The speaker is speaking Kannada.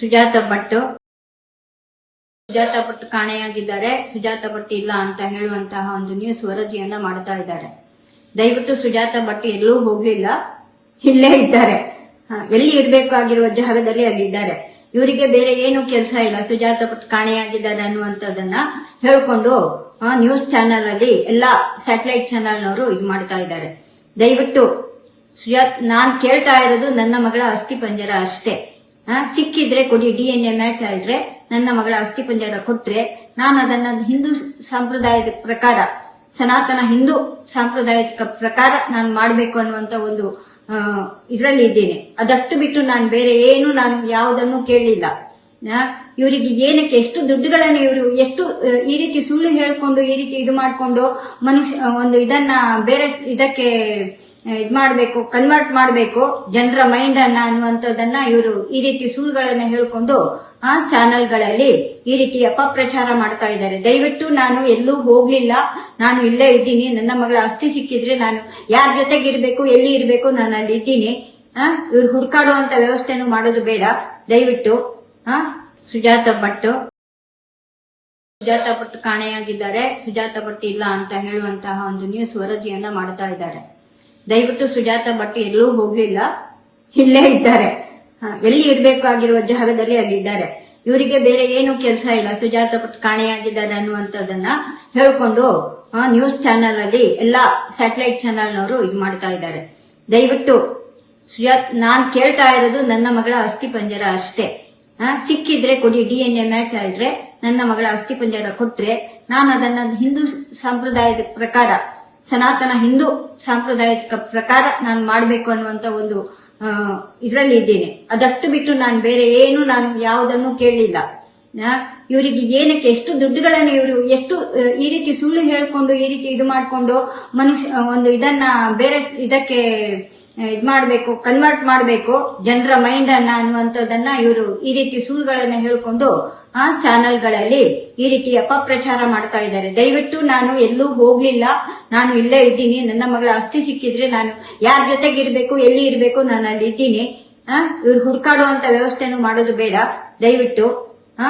ಸುಜಾತ ಭಟ್. ಸುಜಾತ ಭಟ್ ಕಾಣೆಯಾಗಿದ್ದಾರೆ. ಸುಜಾತ ಭಟ್ ಇಲ್ಲ ಅಂತ ಹೇಳುವಂತಹ ಒಂದು ನ್ಯೂಸ್ ವರದಿಯನ್ನ ಮಾಡ್ತಾ ಇದ್ದಾರೆ. ದಯವಿಟ್ಟು ಸುಜಾತ ಭಟ್ ಎಲ್ಲೂ ಹೋಗ್ಲಿಲ್ಲ. ಇಲ್ಲೇ ಇದ್ದಾರೆ. ಎಲ್ಲಿ ಇರ್ಬೇಕಾಗಿರುವ ಜಾಗದಲ್ಲಿ ಅಲ್ಲಿದ್ದಾರೆ. ಇವರಿಗೆ ಬೇರೆ ಏನು ಕೆಲಸ ಇಲ್ಲ. ಸುಜಾತ ಭಟ್ ಕಾಣೆಯಾಗಿದ್ದಾರೆ ಅನ್ನುವಂಥದ್ದನ್ನ ಹೇಳ್ಕೊಂಡು ನ್ಯೂಸ್ ಚಾನೆಲ್ ಅಲ್ಲಿ ಎಲ್ಲಾ ಸ್ಯಾಟಲೈಟ್ ಚಾನೆಲ್ನವರು ಇದು ಮಾಡ್ತಾ ಇದ್ದಾರೆ. ದಯವಿಟ್ಟು ಸುಜಾತ್, ನಾನ್ ಕೇಳ್ತಾ ಇರೋದು ನನ್ನ ಮಗಳ ಅಸ್ಥಿ ಪಂಜರ ಅಷ್ಟೇ. ಸಿಕ್ಕಿದ್ರೆ ಕೊಡಿ ಡಿ ಎನ್ ಎ ಮ್ಯಾಚ್ ಆದ್ರೆ ನನ್ನ ಮಗಳ ಅಸ್ಥಿ ಪಂಜರ ಕೊಟ್ರೆ ನಾನು ಅದನ್ನ ಹಿಂದೂ ಸಂಪ್ರದಾಯದ ಪ್ರಕಾರ, ಸನಾತನ ಹಿಂದೂ ಸಾಂಪ್ರದಾಯಿಕ ಪ್ರಕಾರ ನಾನು ಮಾಡಬೇಕು ಅನ್ನುವಂತ ಒಂದು ಇದರಲ್ಲಿ ಇದ್ದೇನೆ. ಅದಷ್ಟು ಬಿಟ್ಟು ನಾನು ಬೇರೆ ಏನು ನಾನು ಯಾವುದನ್ನು ಕೇಳಲಿಲ್ಲ. ಇವರಿಗೆ ಏನಕ್ಕೆ ಎಷ್ಟು ದುಡ್ಡುಗಳನ್ನು ಇವರು ಎಷ್ಟು ಈ ರೀತಿ ಸುಳ್ಳು ಹೇಳ್ಕೊಂಡು, ಈ ರೀತಿ ಇದು ಮಾಡ್ಕೊಂಡು ಮನುಷ್ಯ ಒಂದು ಇದನ್ನ ಬೇರೆ ಇದಕ್ಕೆ ಇದ್ ಮಾಡಬೇಕು ಕನ್ವರ್ಟ್ ಮಾಡಬೇಕು, ಜನರ ಮೈಂಡ್ ಅನ್ನ ಅನ್ನುವಂಥದ್ದನ್ನ ಇವರು ಈ ರೀತಿ ಸುಳ್ಳುಗಳನ್ನ ಹೇಳಿಕೊಂಡು ಆ ಚಾನೆಲ್ಗಳಲ್ಲಿ ಈ ರೀತಿ ಅಪಪ್ರಚಾರ ಮಾಡ್ತಾ ಇದ್ದಾರೆ. ದಯವಿಟ್ಟು ನಾನು ಎಲ್ಲೂ ಹೋಗ್ಲಿಲ್ಲ. ನಾನು ಇಲ್ಲೇ ಇದ್ದೀನಿ. ನನ್ನ ಮಗಳ ಅಸ್ಥಿ ಸಿಕ್ಕಿದ್ರೆ ನಾನು ಯಾರ ಜೊತೆಗೆ ಇರಬೇಕು, ಎಲ್ಲಿ ಇರಬೇಕು, ನಾನು ಅಲ್ಲಿ ಇದ್ದೀನಿ. ಇವ್ರು ಹುಡ್ಕಾಡುವಂತ ವ್ಯವಸ್ಥೆನೂ ಮಾಡೋದು ಬೇಡ. ದಯವಿಟ್ಟು, ಆ, ಸುಜಾತ ಭಟ್. ಸುಜಾತ ಭಟ್ ಕಾಣೆಯಾಗಿದ್ದಾರೆ. ಸುಜಾತ ಭಟ್ ಇಲ್ಲ ಅಂತ ಹೇಳುವಂತಹ ಒಂದು ನ್ಯೂಸ್ ವರದಿಯನ್ನ ಮಾಡ್ತಾ ಇದ್ದಾರೆ. ದಯವಿಟ್ಟು ಸುಜಾತ ಭಟ್ ಎಲ್ಲೂ ಹೋಗ್ಲಿಲ್ಲ. ಇಲ್ಲೇ ಇದ್ದಾರೆ. ಎಲ್ಲಿ ಎಲ್ಲಿ ಇರ್ಬೇಕಾಗಿರುವ ಜಾಗದಲ್ಲಿ ಅಲ್ಲಿದ್ದಾರೆ. ಇವರಿಗೆ ಬೇರೆ ಏನು ಕೆಲಸ ಇಲ್ಲ. ಸುಜಾತ ಭಟ್ ಕಾಣೆಯಾಗಿದ್ದಾರೆ ಅನ್ನುವಂಥದ್ದನ್ನ ಹೇಳ್ಕೊಂಡು ನ್ಯೂಸ್ ಚಾನೆಲ್ ಅಲ್ಲಿ ಎಲ್ಲಾ ಸ್ಯಾಟಲೈಟ್ ಚಾನೆಲ್ನವರು ಇದು ಮಾಡ್ತಾ ಇದ್ದಾರೆ. ದಯವಿಟ್ಟು, ಸುಜಾತ್, ನಾನ್ ಕೇಳ್ತಾ ಇರೋದು ನನ್ನ ಮಗಳ ಅಸ್ಥಿ ಪಂಜರ ಅಷ್ಟೇ. ಸಿಕ್ಕಿದ್ರೆ ಕೊಡಿ ಡಿ ಎನ್ ಎ ಮ್ಯಾಚ್ ಆದ್ರೆ ನನ್ನ ಮಗಳ ಅಸ್ಥಿ ಪಂಜರ ಕೊಟ್ರೆ, ನಾನು ಅದನ್ನ ಹಿಂದೂ ಸಂಪ್ರದಾಯದ ಪ್ರಕಾರ ಸನಾತನ ಹಿಂದೂ ಸಾಂಪ್ರದಾಯಿಕ ಪ್ರಕಾರ ನಾನು ಮಾಡಬೇಕು ಅನ್ನುವಂತ ಒಂದು ಇದರಲ್ಲಿ ಇದ್ದೇನೆ. ಅದಷ್ಟು ಬಿಟ್ಟು ನಾನು ಬೇರೆ ಏನು ನಾನು ಯಾವುದನ್ನು ಕೇಳಲಿಲ್ಲ. ಇವರಿಗೆ ಏನಕ್ಕೆ ಎಷ್ಟು ದುಡ್ಡುಗಳನ್ನು ಇವರು ಎಷ್ಟು ಈ ರೀತಿ ಸುಳ್ಳು ಹೇಳ್ಕೊಂಡು, ಈ ರೀತಿ ಇದು ಮಾಡ್ಕೊಂಡು ಮನುಷ್ಯ ಒಂದು ಇದನ್ನ ಬೇರೆ ಇದಕ್ಕೆ ಇದು ಮಾಡಬೇಕು ಕನ್ವರ್ಟ್ ಮಾಡಬೇಕು, ಜನರ ಮೈಂಡ್ ಅನ್ನ ಅನ್ನುವಂಥದ್ದನ್ನ ಇವರು ಈ ರೀತಿ ಸುಳ್ಳುಗಳನ್ನು ಹೇಳ್ಕೊಂಡು ಆ ಚಾನೆಲ್ಗಳಲ್ಲಿ ಈ ರೀತಿ ಅಪಪ್ರಚಾರ ಮಾಡ್ತಾ ಇದ್ದಾರೆ. ದಯವಿಟ್ಟು ನಾನು ಎಲ್ಲೂ ಹೋಗ್ಲಿಲ್ಲ. ನಾನು ಇಲ್ಲೇ ಇದ್ದೀನಿ. ನನ್ನ ಮಗಳ ಅಸ್ಥಿ ಸಿಕ್ಕಿದ್ರೆ ನಾನು ಯಾರ ಜೊತೆಗೆ ಇರಬೇಕು, ಎಲ್ಲಿ ಇರಬೇಕು ನಾನು ಅಲ್ಲಿ ಇದ್ದೀನಿ. ಇವ್ರು ಹುಡ್ಕಾಡುವಂತ ವ್ಯವಸ್ಥೆನೂ ಮಾಡೋದು ಬೇಡ. ದಯವಿಟ್ಟು, ಆ.